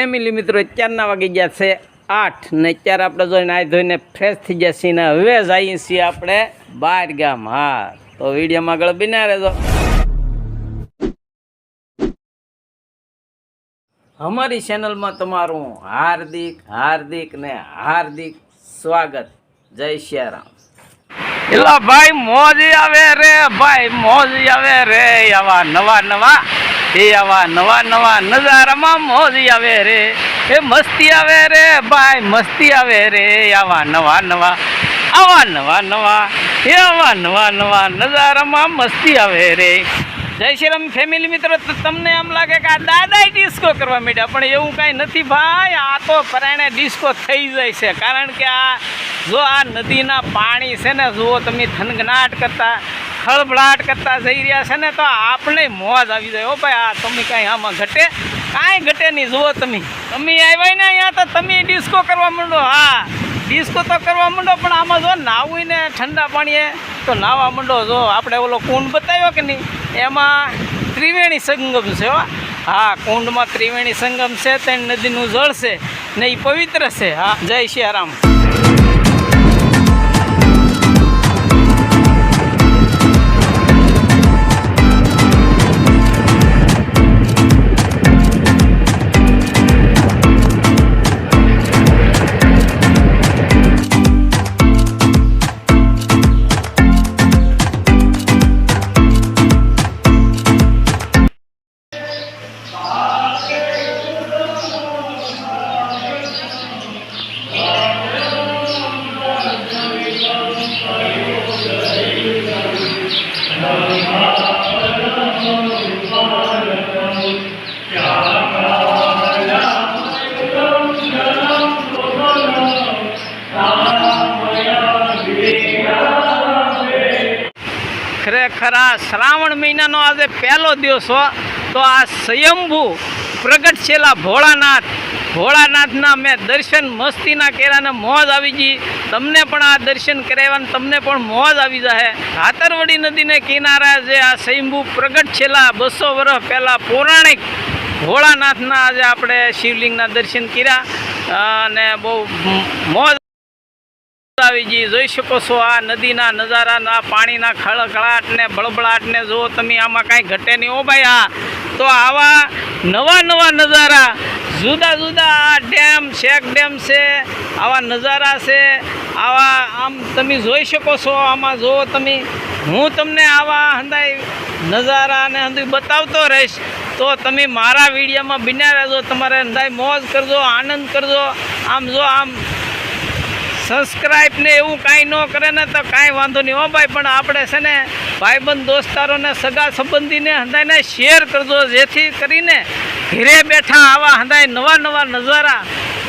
Family મિત્રો, અત્યારના વાગી ગયા છે આઠ ને અત્યારે આપણે જોઈને નાહી ધોઈને ફ્રેશ થઈ ગયા ને હવે જઈએ છીએ આપણે બહાર ગામ. હા, તો વિડીયોમાં આગળ બિના રહેજો. અમારી ચેનલમાં તમારું હાર્દિક હાર્દિક ને હાર્દિક સ્વાગત. જય શિયારામ. એલા ભાઈ મોજ આવે રે, ભાઈ મોજ આવે રે, આવા નવા નવા એ આવા નવા નવા નજારામાં મોજ આવે રે. એ મસ્તી આવે રે ભાઈ, મસ્તી આવે રે. આવા નવા નવા, આવા નવા નવા, એ આવા નવા નવા નજારામાં મસ્તી આવે રે. જય શ્રી રામ ફેમિલી મિત્રો તમને એમ લાગે કે આ દાદા ડિસ્કો કરવા માંડ્યા, પણ એવું કાંઈ નથી ભાઈ, આ તો પરાણે ડિસ્કો થઈ જાય છે. કારણ કે આ, જો આ નદીના પાણી છે ને, જુઓ તમે થનગનાટ કરતા ખળભળાટ કરતા જઈ રહ્યા છે ને તો આપણે મોજ આવી જાય. ઓ ભાઈ, આ તમે કાંઈ આમાં ઘટે? કાંઈ ઘટે નહીં. જુઓ તમે. તમે આવ્યા ને અહીંયા તો તમે ડિસ્કો કરવા માંડો. હા, ડિસ્કો તો કરવા માંડો, પણ આમાં જો નાવું ને ઠંડા પાણીએ તો નાવા માંડો. જો આપણે ઓલો કુંડ બતાવ્યો કે નહીં? એમાં ત્રિવેણી સંગમ છે, હો. કુંડમાં ત્રિવેણી સંગમ છે ત્રણ નદીનું જળ છે ને એ પવિત્ર છે. હા, જય શ્રી ખરેખર આ શ્રાવણ મહિનાનો આજે પહેલો દિવસ હો. તો આ સ્વયંભૂ પ્રગટ છેલા ભોળાનાથ, ભોળાનાથના મેં દર્શન મસ્તીના કેરાને મોજ આવી ગઈ. તમને પણ આ દર્શન કરાવ્યા તમને પણ મોજ આવી જાય હાતરવડી નદીને કિનારા જે આ સ્વયંભૂ પ્રગટ છેલા બસો વર્ષ પહેલાં પૌરાણિક ભોળાનાથના આજે આપણે શિવલિંગના દર્શન કર્યા. અને બહુ મોજ આવી જોઈ શકો છો આ નદીના નજારાના પાણીના ખળખળાટ ને જુઓ તમે આમાં કાંઈ ઘટે નહીં હો ભાઈ આ. તો આવા નવા નવા નજારા, જુદા જુદા આ ડેમ શેક ડેમ છે, આવા નજારા છે, આવા આમ તમે જોઈ શકો છો આમાં જુઓ તમે, હું તમને આવા હંદાય નજારા ને હંદુ બતાવતો રહીશ, તો તમે મારા વિડીયોમાં બિના રહેજો, તમારે હંદાય મોજ કરજો, આનંદ કરજો. આમ જો આમ સબસ્ક્રાઈબ ને એવું કાંઈ ન કરે ને તો કાંઈ વાંધો નહીં. હો ભાઈ, પણ આપણે છે ને ભાઈબંધ દોસ્તારોને સગા સંબંધીને હંદાયને શેર કરજો, જેથી કરીને ઘરે બેઠા આવા હંદાય નવા નવા નજારા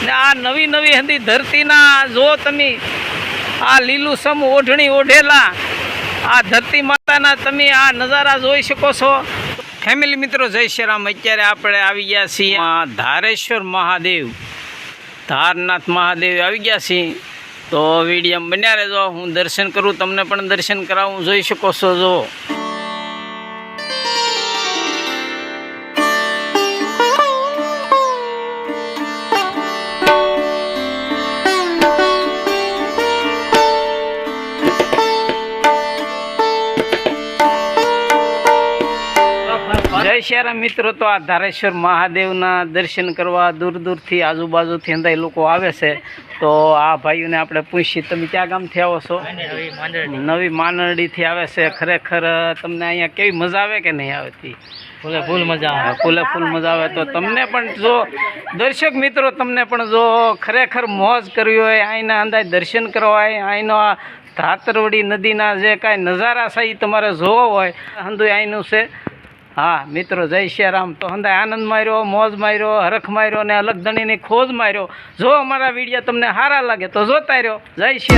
ને આ નવી નવી હંદી ધરતીના જો તમે આ લીલું સમ ઓઢણી ઓઢેલા, આ ધરતી માતાના તમે આ નજારા જોઈ શકો છો. ફેમિલી મિત્રો, જય શ્રી રામ. અત્યારે આપણે આવી ગયા છીએ ધારેશ્વર મહાદેવ. ધારનાથ મહાદેવ આવી ગયા છીએ. તો વીડિયો બન્યા રહેજો. હું દર્શન કરું, તમને પણ દર્શન કરાવું. જોઈ શકો છો જો જય શ્યારામ મિત્રો. તો આ ધારેશ્વર મહાદેવના દર્શન કરવા દૂર દૂરથી આજુબાજુથી અંદાય લોકો આવે છે. તો આ ભાઈઓને આપણે પૂછીએ તમે ક્યાં ગામથી આવો છો? નવી માનરડીથી આવે છે ખરેખર તમને અહીંયા કેવી મજા આવે કે નહીં આવતી ફૂલે ફૂલ મજા આવે. ફૂલે ફૂલ મજા આવે. તો તમને પણ જો દર્શક મિત્રો તમને પણ જો ખરેખર મોજ કરવી હોય અહીંના અંદાજ દર્શન કરવા હોય અહીંનો આ ધાતરવડી નદીના જે કાંઈ નજારા છે એ તમારે જોવો હોય. હંદુ અહીંનું છે. હા, મિત્રો, જય શ્રી રામ તો હંદાય આનંદ માર્યો, મોજ માર્યો, હરખ માર્યો ને અલગ ધણીની ખોજ માર્યો. જો અમારા વીડિયો તમને સારા લાગે તો જોતા રહ્યો. જય શ્રી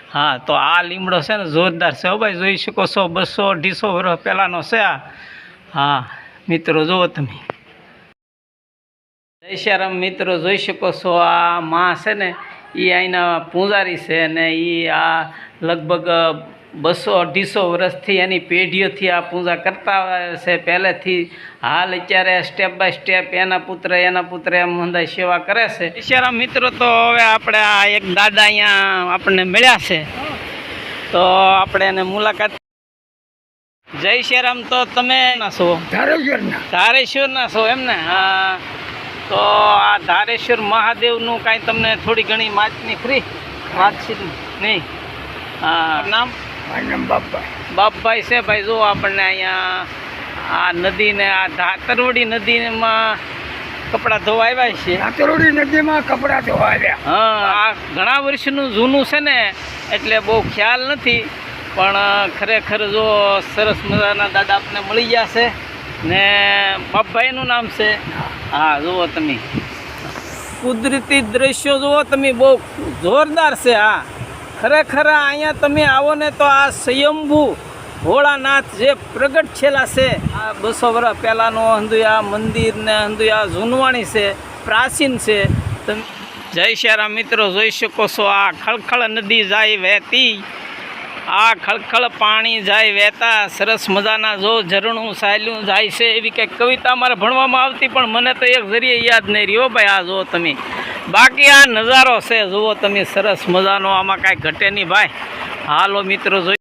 હા, તો આ લીમડો છે ને જોરદાર છે હો ભાઈ, જોઈ શકો છો, બસો અઢીસો વર્ષ પહેલાંનો છે આ. હા, મિત્રો, જુઓ તમે. જયશ્યારામ મિત્રો, જોઈ શકો છો, આ માં છે ને એ અહીંના પૂંજારી છે અને એ આ લગભગ બસો અઢીસો વર્ષથી એની પેઢીઓથી આ પૂજા કરતા આવે છે. પહેલેથી હાલ અત્યારે સ્ટેપ બાય સ્ટેપ એના પુત્ર એના પુત્ર એમ બધા સેવા કરે છે. બિચારા મિત્રો તો હવે આપણે આ એક દાદા અહીંયા આપણને મળ્યા છે. તો આપણે એને મુલાકાત જય શ્યારામ તો તમે ના છો? ધારેશ્વરના. ધારેશ્વરના છો એમને હા. તો આ ધારેશ્વર મહાદેવનું કાંઈ તમને થોડી ઘણી માચની ખરી વાતચીત નહીં? નામ? મારું નામ બાપભાઈ છે ભાઈ જો આપણને અહીંયા આ નદીને આ ધાતરવડી નદીમાં કપડાં ધોવા આવ્યા છે. ધાતરવડી નદીમાં કપડાં ધોવા આવ્યા. હા આ ઘણા વર્ષનું જૂનું છે ને એટલે બહુ ખ્યાલ નથી પણ ખરેખર જો સરસ મજાના દાદા આપને મળી ગયા છે ને બાપભાઈનું નામ છે. હા જુઓ તમે. કુદરતી દ્રશ્યો જુઓ તમે બહુ જોરદાર છે હા. ખરેખર અહીંયા તમે આવો ને તો આ સ્વયંભૂ ભોળાનાથ જે પ્રગટ છેલા છે, આ બસો વર્ષ પહેલાંનો હંદુયા મંદિર ને હંદુયા જૂનવાણી છે, પ્રાચીન છે, તમે જય શ્યારામ મિત્રો, જોઈ શકો છો, આ ખળખળ નદી જાય વહેતી, આ ખળખળ પાણી જાય વહેતા, સરસ મજાના જો ઝરણું સાયલું જાય છે, એવી કંઈક કવિતા અમારે ભણવામાં આવતી, પણ મને તો એક જરીએ યાદ નહીં રહ્યો ભાઈ, આ જો તમે. બાકી આ નજારો છે, જુઓ તમે સરસ મજાનો, આમાં કાંઈ ઘટે નહીં ભાઈ. હાલો મિત્રો જોઈ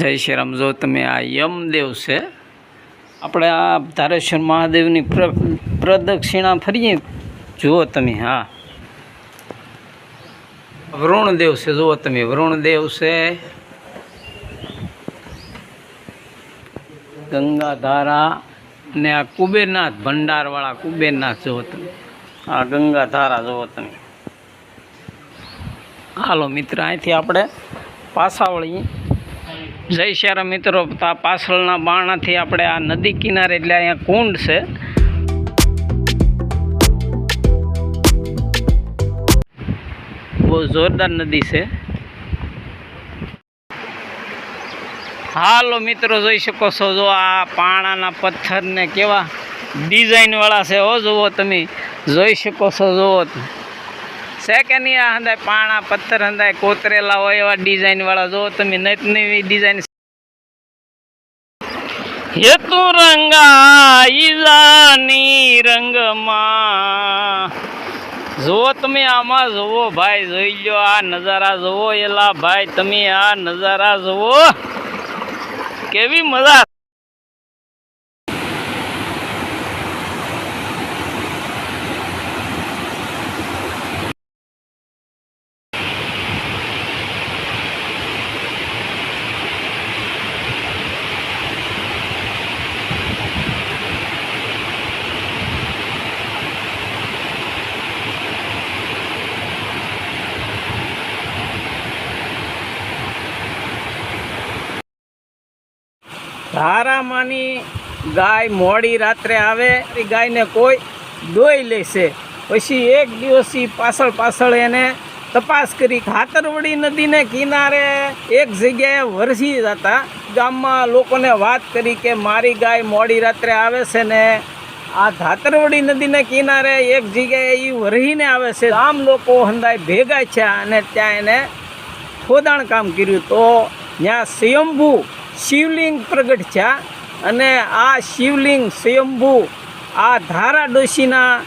જય શ્રી રામ. જો તમે આ યમદેવ છે, આપણે આ ધારેશ્વર મહાદેવની પ્ર, પ્રદક્ષિણા ફરીએ. જુઓ તમે, હા. વરુણદેવ છે, જુઓ તમે વરુણદેવ છે. ગંગાધારા ને આ કુબેરનાથ, ભંડારવાળા કુબેરનાથ, જુઓ તમે. આ ગંગાધારા, જુઓ તમે. હાલો મિત્ર, અહીંથી આપણે પાછા વળીએ. જય શ્યારા મિત્રો, તો આ પાછળના બાણાથી આપણે આ નદી કિનારે એટલે અહીંયા કુંડ છે. બહુ જોરદાર નદી છે. હાલો મિત્રો, જોઈ શકો છો, જો આ પાણાના પથ્થરને કેવા ડિઝાઇનવાળા છે, હો, જુઓ તમે. જોઈ શકો છો, જુઓ. છે કે નહીં? આ હંદાય પાણા, પથ્થર હંદાય કોતરેલા હોય એવા ડિઝાઇન વાળા. જો તમે નત નવી ડિઝાઇન એ રંગા રંગાઈલાની રંગમાં. જુઓ તમે આમાં જુઓ, ભાઈ, જોઈ લો આ નજારા જુઓ, એલા ભાઈ, તમે આ નજારા જુઓ. કેવી મજા ધારામાંની ગાય મોડી રાત્રે આવે, એ ગાયને કોઈ દોઈ લેશે પછી એક દિવસ પાછળ પાછળ એને તપાસ કરી, ખાતરવડી નદીને કિનારે એક જગ્યાએ વરસી જતા ગામમાં લોકોને વાત કરી કે મારી ગાય મોડી રાત્રે આવે છે ને, આ ધાતરવડી નદીને કિનારે એક જગ્યાએ એ વરહીને આવે છે. આમ લોકો હંદાય ભેગા છે અને ત્યાં એને ખોદાણ કામ કર્યું. તો ત્યાં સ્વયંભૂ શિવલિંગ પ્રગટ થયા અને આ શિવલિંગ સ્વયંભૂ આ ધારા ડોશીના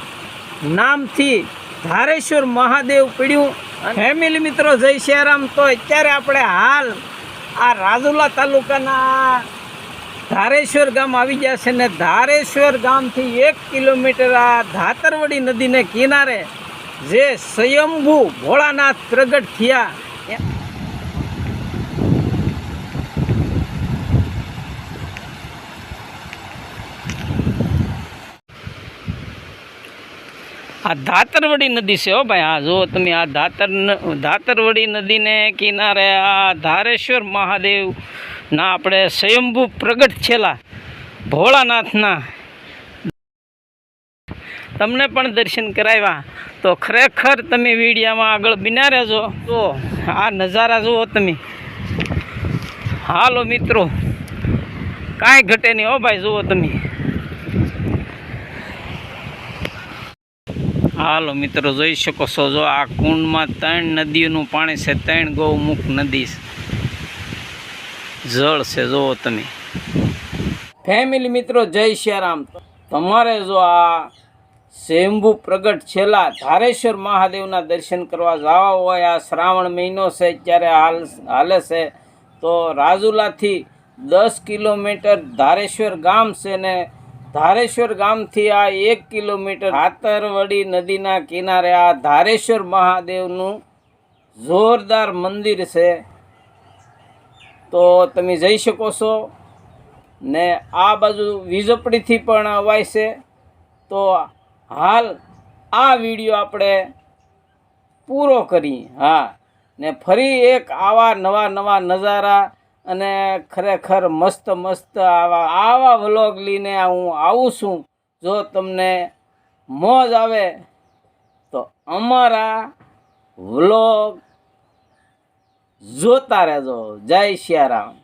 નામથી ધારેશ્વર મહાદેવ પીડ્યું. ફેમિલી મિત્રો, જય શ્યારામ. તો અત્યારે આપણે હાલ આ રાજુલા તાલુકાના ધારેશ્વર ગામ આવી ગયા છે ને ધારેશ્વર ગામથી એક કિલોમીટર આ ધાતરવડી નદીને કિનારે જે સ્વયંભૂ ભોળાનાથ પ્રગટ થયા. આ ધાતરવડી નદી છે હો ભાઈ. આ જુઓ તમે આ ધાતર ન- ધાતરવડી નદીને કિનારે આ ધારેશ્વર મહાદેવના આપણે સ્વયંભૂ પ્રગટ છેલા ભોળાનાથના તમને પણ દર્શન કરાવ્યા. તો ખરેખર તમે વિડીયામાં આગળ બિના રહેજો. તો આ નજારા જુઓ તમે. હાલો મિત્રો. કાંઈ ઘટે નહીં હો ભાઈ, જુઓ તમે. હાલો મિત્રો, જોઈ શકો છો, જો આ કુંડમાં ત્રણ નદીઓનું પાણી છે, ત્રણ ગૌમુખ નદી. જળ છે, જુઓ તમે ફેમિલી મિત્રો, જય શ્યારામ તમારે જો આ શેમ્ભુ પ્રગટ છેલ્લા ધારેશ્વર મહાદેવના દર્શન કરવા જવા હોય, આ શ્રાવણ મહિનો છે, ત્યારે હાલ, હાલે છે, તો રાજુલાથી દસ કિલોમીટર ધારેશ્વર ગામ છે ને ધારેશ્વર ગામથી આ એક કિલોમીટર હાતરવડી નદીના કિનારે આ ધારેશ્વર મહાદેવનું જોરદાર મંદિર છે. તો તમે જઈ શકો છો ને આ બાજુ વીજપડીથી પણ અવાય છે. તો હાલ આ વીડિયો આપણે પૂરો કરી હા, ને ફરી એક આવા નવા નવા નજારા અને ખરેખર મસ્ત મસ્ત આવા આવા વ્લોગ લઈને હું આવું છું. જો તમને મોજ આવે, તો અમારા વ્લોગ જોતા રહેજો. જય સિયારામ